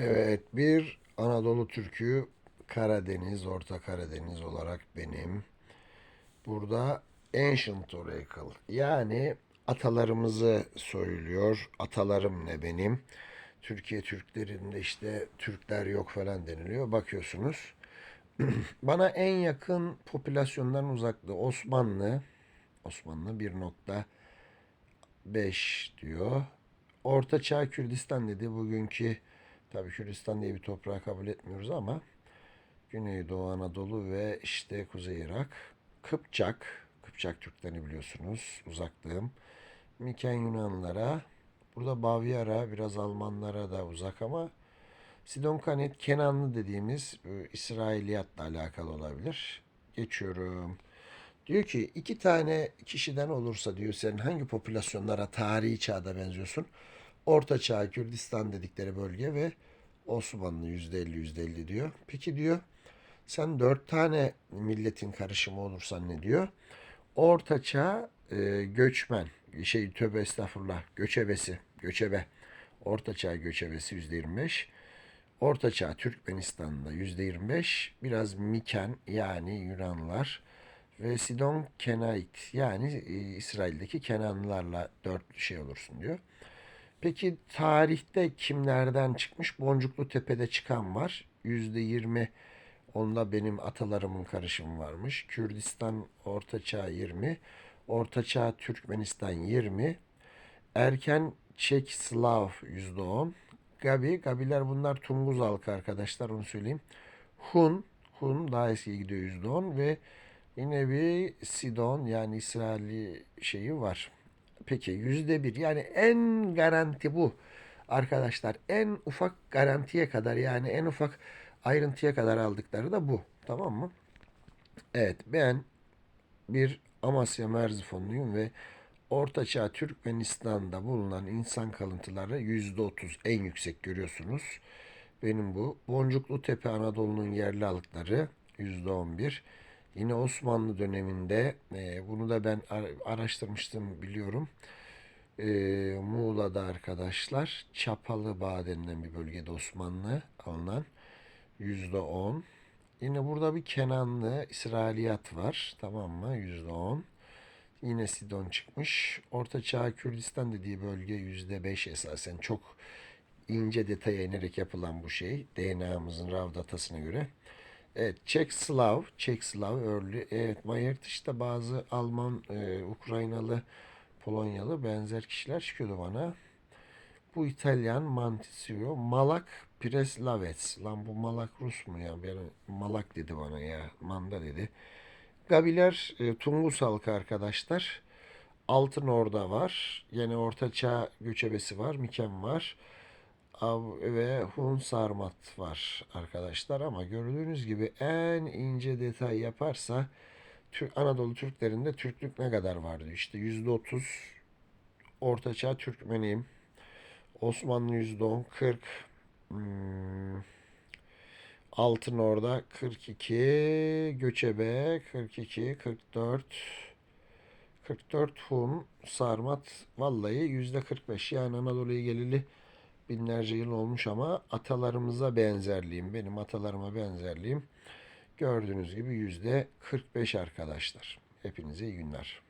Evet, bir Anadolu Türk'ü Karadeniz, Orta Karadeniz olarak benim. Burada Ancient Oracle yani atalarımızı söylüyor. Atalarım ne benim? Türkiye Türklerinde işte Türkler yok falan deniliyor. Bakıyorsunuz. Bana en yakın popülasyonların uzaklığı Osmanlı. Osmanlı 1.5 diyor. Orta Çağ Kürdistan dedi. Bugünkü tabii Kürdistan diye bir toprağı kabul etmiyoruz ama Güneydoğu Anadolu ve işte Kuzey Irak. Kıpçak. Kıpçak Türklerini biliyorsunuz. Uzaklığım. Miken Yunanlara. Burada Bavyera biraz Almanlara da uzak ama Sidon Kanet Kenanlı dediğimiz İsrailiyatla alakalı olabilir. Geçiyorum. Diyor ki iki tane kişiden olursa diyor sen hangi popülasyonlara tarihi çağda benziyorsun? Orta Çağ Kürdistan dedikleri bölge ve Osmanlı yüzde elli yüzde elli diyor. Peki diyor sen dört tane milletin karışımı olursan ne diyor? Orta Çağ e, göçmen şey tövbe estağfurullah göçebesi göçebe Orta Çağ göçebesi yüzde yirmi beş. Orta Çağ Türkmenistan'da yüzde yirmi beş. Biraz Miken yani Yunanlılar ve Sidon Kenait yani e, İsrail'deki Kenanlılarla dört şey olursun diyor. Peki tarihte kimlerden çıkmış? Boncuklu Tepe'de çıkan var. Yüzde yirmi onda benim atalarımın karışımı varmış. Kürdistan Ortaçağ 20. Ortaçağ Türkmenistan 20. Erken Çek Slav %10. Gabi, Gabiler bunlar Tunguz halkı arkadaşlar onu söyleyeyim. Hun, Hun daha eski gidiyor %10 ve yine bir Sidon yani İsrailli şeyi var. Peki yüzde bir yani en garanti bu arkadaşlar en ufak garantiye kadar yani en ufak ayrıntıya kadar aldıkları da bu tamam mı? Evet ben bir Amasya Merzifonluyum ve Ortaçağ Türkmenistan'da bulunan insan kalıntıları yüzde otuz en yüksek görüyorsunuz. Benim bu. Boncuklu Tepe Anadolu'nun yerli on bir. Yine Osmanlı döneminde e, bunu da ben ar- araştırmıştım biliyorum. E, Muğla'da arkadaşlar Çapalıbağ denilen bir bölgede Osmanlı alınan yüzde on. Yine burada bir Kenanlı İsrailiyat var tamam mı yüzde on. Yine Sidon çıkmış. Orta Çağ Kürdistan dediği bölge yüzde beş esasen çok ince detaya inerek yapılan bu şey. DNA'mızın RAW datasına göre. Evet, Çek Slav, Çek Slav örlü. Evet, Mayert işte bazı Alman, e, Ukraynalı, Polonyalı benzer kişiler çıkıyordu bana. Bu İtalyan Mantisio, Malak Preslavets. Lan bu Malak Rus mu ya? Ben Malak dedi bana ya. Manda dedi. Gabiler e, Tungus halkı arkadaşlar. Altın Orda var. Yine Orta Çağ göçebesi var. Miken var. Av ve Hun Sarmat var arkadaşlar ama gördüğünüz gibi en ince detay yaparsa Anadolu Türklerinde Türklük ne kadar vardı? İşte %30 Ortaçağ Türkmeniyim. Osmanlı %10, 40. Hmm, Altın Orda 42, Göçebe 42, 44, 44 Hun, Sarmat vallahi yüzde 45 yani Anadolu'ya geleli binlerce yıl olmuş ama atalarımıza benzerliğim, benim atalarıma benzerliğim gördüğünüz gibi yüzde 45 arkadaşlar. Hepinize iyi günler.